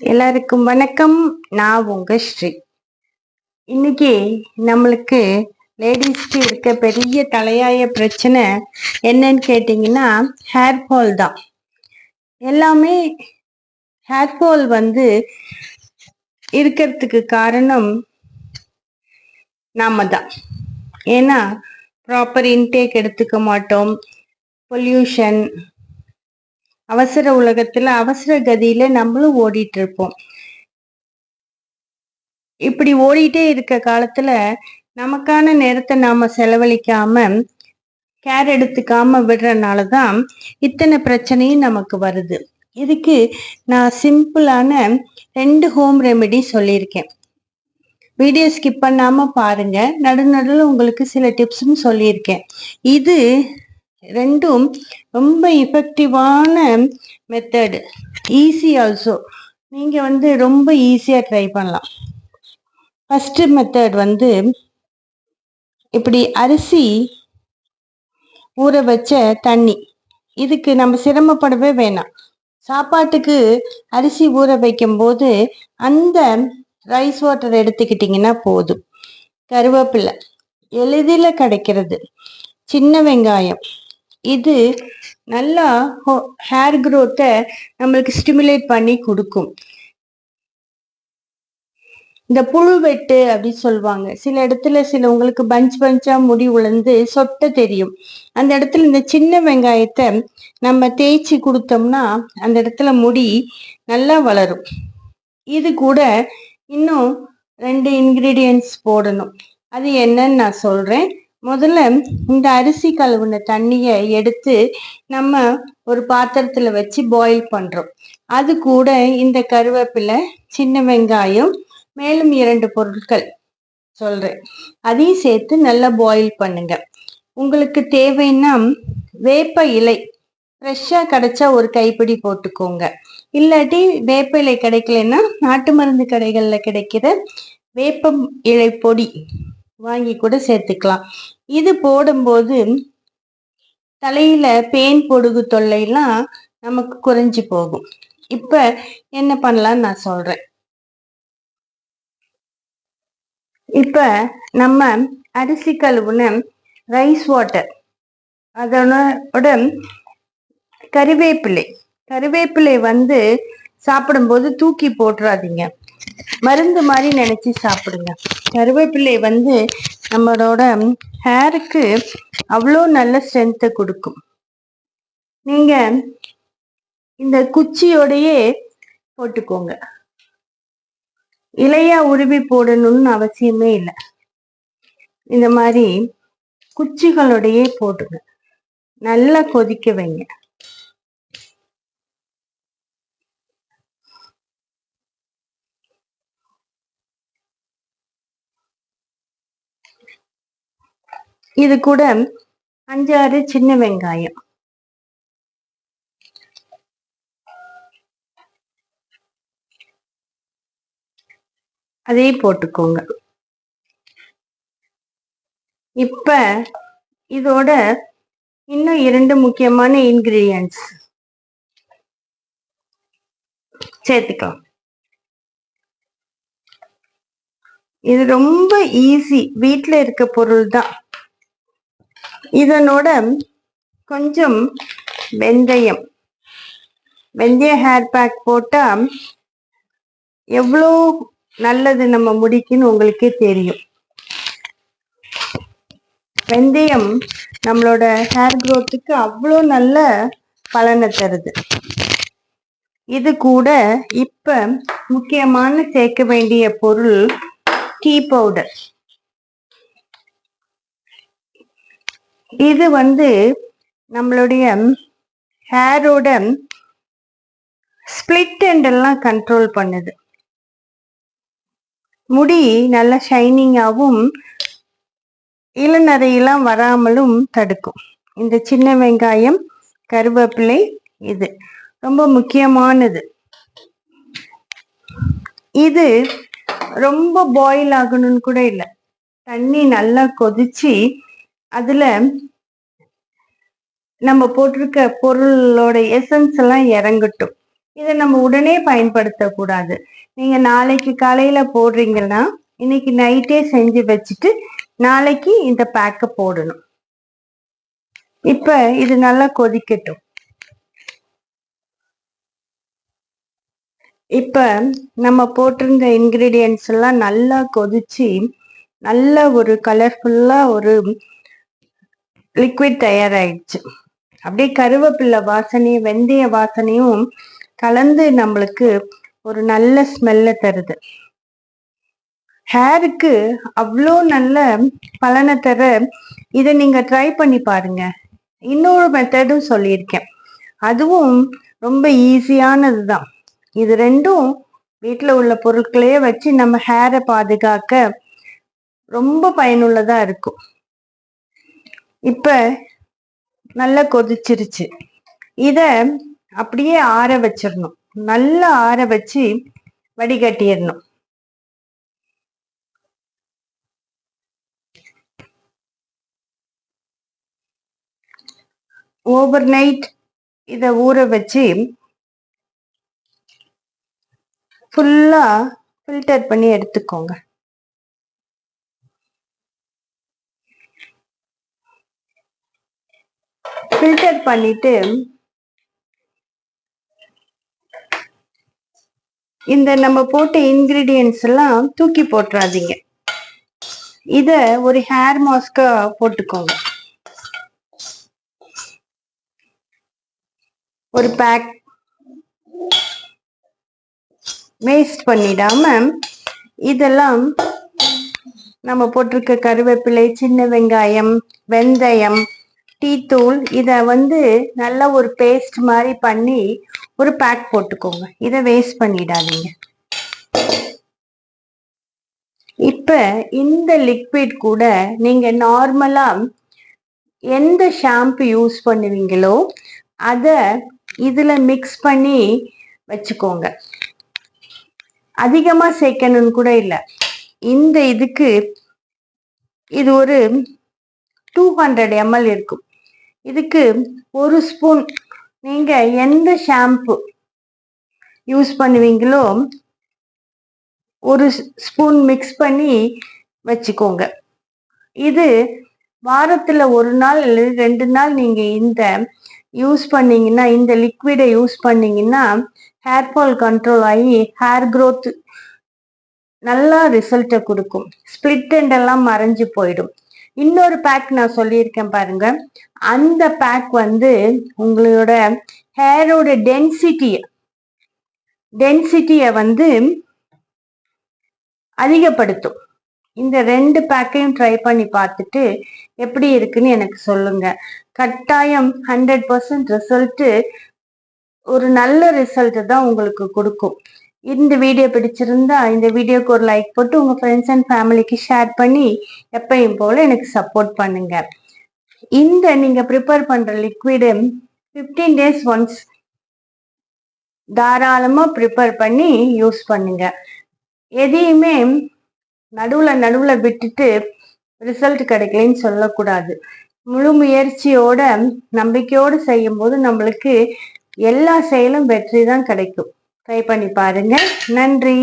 எல்லாருக்கும் வணக்கம். நான் உங்க ஸ்ரீ. இன்னைக்கு நம்மளுக்கு லேடிஸ்க்கு இருக்க பெரிய தலையாய பிரச்சனை என்னன்னு கேட்டிங்கன்னா ஹேர் ஃபால் தான். எல்லாமே ஹேர் ஃபால் வந்து இருக்கிறதுக்கு காரணம் நாம தான். ஏன்னா ப்ராப்பர் இன்டேக் எடுத்துக்க மாட்டோம். பொல்யூஷன் அவசர உலகத்துல அவசர கதியில நம்மளும் ஓடிட்டு இருப்போம் இப்படி ஓடிட்டே இருக்க காலத்துல நமக்கான நேரத்தை நாம செலவழிக்காம கேர் எடுத்துக்காம விடுறதுனாலதான் இத்தனை பிரச்சனையும் நமக்கு வருது. இதுக்கு நான் சிம்பிளான ரெண்டு ஹோம் ரெமெடி சொல்லியிருக்கேன். வீடியோ ஸ்கிப் பண்ணாம பாருங்க. நடுநடுல உங்களுக்கு சில டிப்ஸும் சொல்லியிருக்கேன். இது ரெண்டும் ரொம்ப இஃபெக்டிவான மெத்தடு ஈஸி ஆல்சோ நீங்கள் வந்து ரொம்ப ஈஸியாக ட்ரை பண்ணலாம். ஃபஸ்ட்டு மெத்தட் வந்து இப்படி அரிசி ஊற வச்ச தண்ணி. இதுக்கு நம்ம சிரமப்படவே வேணாம். சாப்பாட்டுக்கு அரிசி ஊற வைக்கும்போது அந்த ரைஸ் வாட்டர் எடுத்துக்கிட்டிங்கன்னா போதும். கருவேப்பிலை எளிதில் கிடைக்கிறது. சின்ன வெங்காயம். இது நல்லா ஹேர் க்ரோத்தை நம்மளுக்கு ஸ்டிமுலேட் பண்ணி கொடுக்கும். இந்த புழு வெட்டு அப்படின்னு சொல்லுவாங்க. சில இடத்துல சில உங்களுக்கு பஞ்ச் பஞ்சா முடி உழந்து சொட்ட தெரியும். அந்த இடத்துல இந்த சின்ன வெங்காயத்தை நம்ம தேய்ச்சி கொடுத்தோம்னா அந்த இடத்துல முடி நல்லா வளரும். இது கூட இன்னும் ரெண்டு இன்கிரீடியன்ஸ் போடணும். அது என்னன்னு நான் சொல்றேன். முதல்ல இந்த அரிசி கழுவுன தண்ணியை எடுத்து நம்ம ஒரு பாத்திரத்தில் வச்சு பாயில் பண்ணுறோம் அது கூட இந்த கருவேப்பிலை சின்ன வெங்காயம் மேலும் இரண்டு பொருட்கள் சொல்கிறேன் அதையும் சேர்த்து நல்லா பாயில் பண்ணுங்க. உங்களுக்கு தேவைன்னா வேப்ப இலை ஃப்ரெஷ்ஷாக கிடைச்சா ஒரு கைப்பிடி போட்டுக்கோங்க. இல்லாட்டி வேப்ப இலை கிடைக்கலன்னா நாட்டு மருந்து கடைகளில் கிடைக்கிற வேப்பம் இலை பொடி வாங்கி கூட சேர்த்துக்கலாம். இது போடும்போது தலையில பேன் பொடுகு தொல்லைலாம் நமக்கு குறைஞ்சு போகும். இப்ப என்ன பண்ணலாம்னு நான் சொல்றேன். இப்ப நம்ம அரிசி கழுவுன ரைஸ் வாட்டர் அதனோட கருவேப்பிலை. கருவேப்பிலை வந்து சாப்பிடும்போது தூக்கி போட்டுறாதீங்க. மருந்து மாதிரி நினைச்சு சாப்பிடுங்க. கருவேப்பிலை வந்து நம்மளோட ஹேருக்கு அவ்வளோ நல்ல ஸ்ட்ரென்த்தை கொடுக்கும். நீங்க இந்த குச்சியோடையே போட்டுக்கோங்க. இலையா உருவி போடணும்னு அவசியமே இல்லை. இந்த மாதிரி குச்சிகளோடையே போட்டுங்க நல்லா கொதிக்க வைங்க. இது கூட அஞ்சாறு சின்ன வெங்காயம். அதையும் போட்டுக்கோங்க. இப்ப இதோட இன்னும் இரண்டு முக்கியமான இன்கிரீடியன்ஸ் சேர்த்துக்கலாம். இது ரொம்ப ஈஸி வீட்டில் இருக்க பொருள் தான் இதனோட கொஞ்சம் வெந்தயம். வெந்தய ஹேர் பேக் போட்டா எவ்வளோ நல்லது நம்ம முடிக்குன்னு உங்களுக்கே தெரியும். வெந்தயம் நம்மளோட ஹேர் க்ரோத்துக்கு அவ்வளோ நல்ல பலனை தருது. இது கூட இப்ப முக்கியமான சேர்க்க வேண்டிய பொருள் டீ பவுடர் இது வந்து நம்மளுடைய ஹேரோட ஸ்பிளிட் எல்லாம் கண்ட்ரோல் பண்ணுது. முடி நல்லா ஷைனிங்காகவும் இளநரையெல்லாம் வராமலும் தடுக்கும். இந்த சின்ன வெங்காயம் கருவேப்பிலை இது ரொம்ப முக்கியமானது. இது ரொம்ப பாயில் ஆகணும்னு கூட இல்லை. தண்ணி நல்லா கொதிச்சு அதுல நம்ம போட்டிருக்க பொருளோட எசன்ஸ் எல்லாம் இறங்கட்டும். இதை நம்ம உடனே பயன்படுத்தக்கூடாது. நீங்க நாளைக்கு காலையில போடுறீங்கன்னா இன்னைக்கு நைட்டே செஞ்சு வச்சுட்டு நாளைக்கு இந்த பேக்கை போடணும். இப்ப இது நல்லா கொதிக்கட்டும். இப்ப நம்ம போட்டிருந்த இன்கிரீடியன்ஸ் எல்லாம் நல்லா கொதிச்சு நல்ல ஒரு கலர்ஃபுல்லா ஒரு லிக்விட் தயாராயிடுச்சு. அப்படியே கருவேப்பிலை வாசனையும் வெந்தய வாசனையும் கலந்து நம்மளுக்கு ஒரு நல்ல ஸ்மெல்ல தருது. ஹேருக்கு அவ்வளோ நல்ல பலனை தர இதை நீங்க ட்ரை பண்ணி பாருங்க. இன்னொரு மெத்தடும் சொல்லியிருக்கேன். அதுவும் ரொம்ப ஈஸியானது தான். இது ரெண்டும் வீட்டில் உள்ள பொருட்களையே வச்சு நம்ம ஹேரை பாதுகாக்க ரொம்ப பயனுள்ளதா இருக்கும். இப்ப நல்லா கொதிச்சிருச்சு. இத அப்படியே ஆற வச்சிடணும். நல்லா ஆற வச்சு வடிகட்டிடணும். ஓவர் நைட் இத ஊற வச்சு ஃபுல்லா ஃபில்டர் பண்ணி எடுத்துக்கோங்க. ஃபில்டர் பண்ணிட்டு இந்த நம்ம போட்ட இன்கிரீடியன்ஸ் எல்லாம் தூக்கி போட்டுறாதீங்க. இத ஒரு ஹேர் மாஸ்கா போட்டுக்கோங்க. ஒரு பேக் வேஸ்ட் பண்ணிடாம இதெல்லாம் நம்ம போட்டிருக்க கருவேப்பிலை சின்ன வெங்காயம் வெந்தயம் டீத்தூள் இதை வந்து நல்ல ஒரு பேஸ்ட் மாதிரி பண்ணி ஒரு பேக் போட்டுக்கோங்க. இதை வேஸ்ட் பண்ணிடாதீங்க. இப்ப இந்த லிக்விட் கூட நீங்க நார்மலா எந்த ஷாம்பு யூஸ் பண்ணுவீங்களோ அத இதுல மிக்ஸ் பண்ணி வச்சுக்கோங்க. அதிகமா சேர்க்கணும்னு கூட இல்லை. இந்த இதுக்கு இது ஒரு டூ ஹண்ட்ரட் எம்எல் இருக்கும். இதுக்கு ஒரு ஸ்பூன் நீங்கள் எந்த ஷாம்பு யூஸ் பண்ணுவீங்களோ ஒரு ஸ்பூன் மிக்ஸ் பண்ணி வச்சுக்கோங்க. இது வாரத்தில் ஒரு நாள் அல்லது ரெண்டு நாள் நீங்கள் இந்த யூஸ் பண்ணீங்கன்னா இந்த லிக்விடை யூஸ் பண்ணிங்கன்னா ஹேர் ஃபால் கண்ட்ரோல் ஆகி ஹேர் க்ரோத் நல்லா ரிசல்ட்டை கொடுக்கும். ஸ்பிளிட் எண்டெல்லாம் மறைஞ்சு போயிடும். இன்னொரு பேக் நான் சொல்லியிருக்கேன் பாருங்க. அந்த பேக் வந்து உங்களோட ஹேரோட டென்சிட்டி டென்சிட்டியை வந்து அதிகப்படுத்தும். இந்த ரெண்டு பேக்கையும் ட்ரை பண்ணி பார்த்துட்டு எப்படி இருக்குன்னு எனக்கு சொல்லுங்க. கட்டாயம் ஹண்ட்ரட் பர்சன்ட் ரிசல்ட்டு ஒரு நல்ல ரிசல்ட்டு தான் உங்களுக்கு கொடுக்கும். இந்த வீடியோ பிடிச்சிருந்தா இந்த வீடியோக்கு ஒரு லைக் போட்டு உங்க ஃப்ரெண்ட்ஸ் அண்ட் ஃபேமிலிக்கு ஷேர் பண்ணி எப்பயும் போல எனக்கு சப்போர்ட் பண்ணுங்க. இந்த நீங்க ப்ரிப்பேர் பண்ற லிக்விடு ஃபிஃப்டீன் டேஸ் ஒன்ஸ் தாராளமா ப்ரிப்பேர் பண்ணி யூஸ் பண்ணுங்க. எதையுமே நடுவுல நடுவுல விட்டுட்டு ரிசல்ட் கிடைக்கலன்னு சொல்லக்கூடாது. முழு முயற்சியோட நம்பிக்கையோடு செய்யும் போது நம்மளுக்கு எல்லா செயலும் வெற்றி தான் கிடைக்கும். ட்ரை பண்ணி பாருங்க. நன்றி.